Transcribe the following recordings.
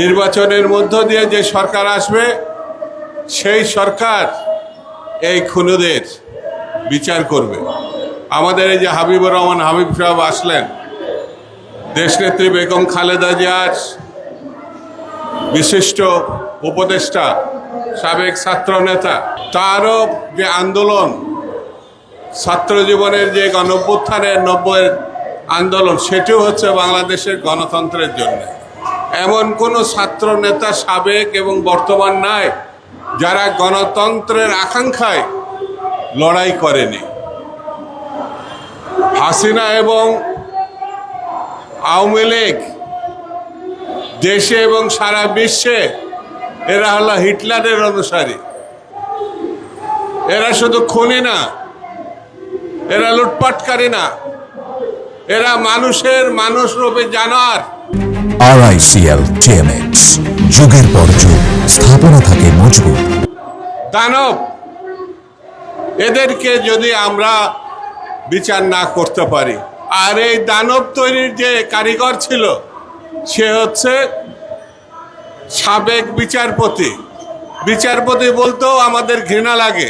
নির্বাচনের মধ্য দিয়ে যে সরকার আসবে, সেই সরকার এই খুনুদের বিচার করবে। আমাদের এই যে হাবিবুর রহমান, হাবিব সাহেব আসলেন। দেশনেত্রী বেগম খালেদা জিয়াজ বিশিষ্ট উপদেষ্টা, সাবেক ছাত্র নেতা। তারও যে আন্দোলন, ছাত্র জীবনের যে গণভ্যুত্থানের নব্বই আন্দোলন, সেটিও হচ্ছে বাংলাদেশের গণতন্ত্রের জন্য। এমন কোনো ছাত্র, নেতা, সাবেক এবং বর্তমান নাই যারা গণতন্ত্রের আকাঙ্ক্ষায় লড়াই করেনি। হাসিনা এবং আওয়ামী লীগ দেশে এবং সারা বিশ্বে এরা হলো হিটলারের অনুসারী। এরা শুধু খুনি না, এরা লুটপাটকারী না, এরা মানুষের মানুষ রূপে জানার আরআইসিএল টিএমএক্স যুগের পর যুগ, স্থাপনা থাকে মজবুত। দানব, এদেরকে যদি আমরা বিচার না করতে পারি, আর এই দানব তৈরির যে কারিগর ছিল, সে হচ্ছে সাবেক বিচারপতি। বিচারপতি বলতেও আমাদের ঘৃণা লাগে।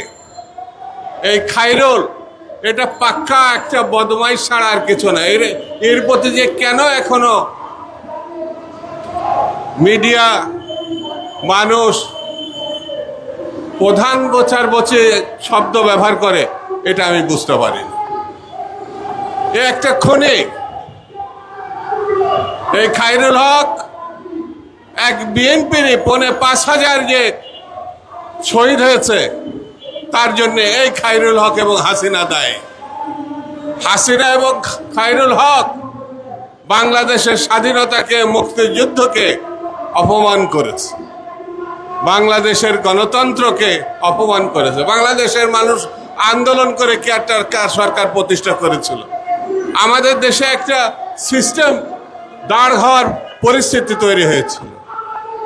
এই খাইরুল এটা পাক্কা একটা বদমাইশ ছাড়া আর কিছু না। এর এর প্রতি যে কেন এখনও মিডিয়া মানুষ প্রধান বচার বচে শব্দ ব্যবহার করে, এটা আমি বুঝতে পারিনি এ একটা ক্ষণিক এই খাইরুল হক এক বিএনপির পনে পাঁচ হাজার যে শহীদ হয়েছে, তার জন্য এই খাইরুল হক এবং হাসিনা দায়। হাসিনা এবং খাইরুল হক বাংলাদেশের স্বাধীনতাকে, মুক্তিযুদ্ধকে অপমান করেছে। বাংলাদেশের গণতন্ত্রকে অপমান করেছে। বাংলাদেশের মানুষ আন্দোলন করে কেয়ারটার কার সরকার প্রতিষ্ঠা করেছিল। আমাদের দেশে একটা সিস্টেম দাঁড় হওয়ার পরিস্থিতি তৈরি হয়েছিল।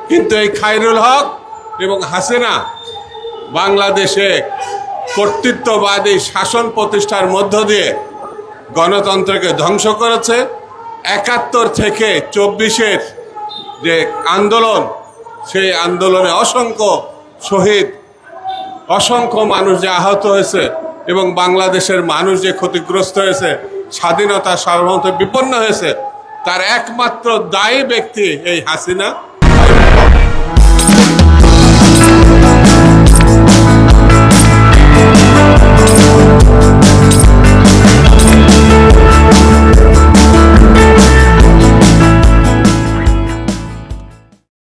কিন্তু এই খাইরুল হক এবং হাসিনা বাংলাদেশে কর্তৃত্ববাদী শাসন প্রতিষ্ঠার মধ্য দিয়ে গণতন্ত্রকে ধ্বংস করেছে। একাত্তর থেকে চব্বিশের যে আন্দোলন, সেই আন্দোলনে অসংখ্য শহীদ, অসংখ্য মানুষ যে আহত হয়েছে এবং বাংলাদেশের মানুষ যে ক্ষতিগ্রস্ত হয়েছে, স্বাধীনতা সার্বভৌমত্ব বিপন্ন হয়েছে, তার একমাত্র দায়ী ব্যক্তি এই হাসিনা।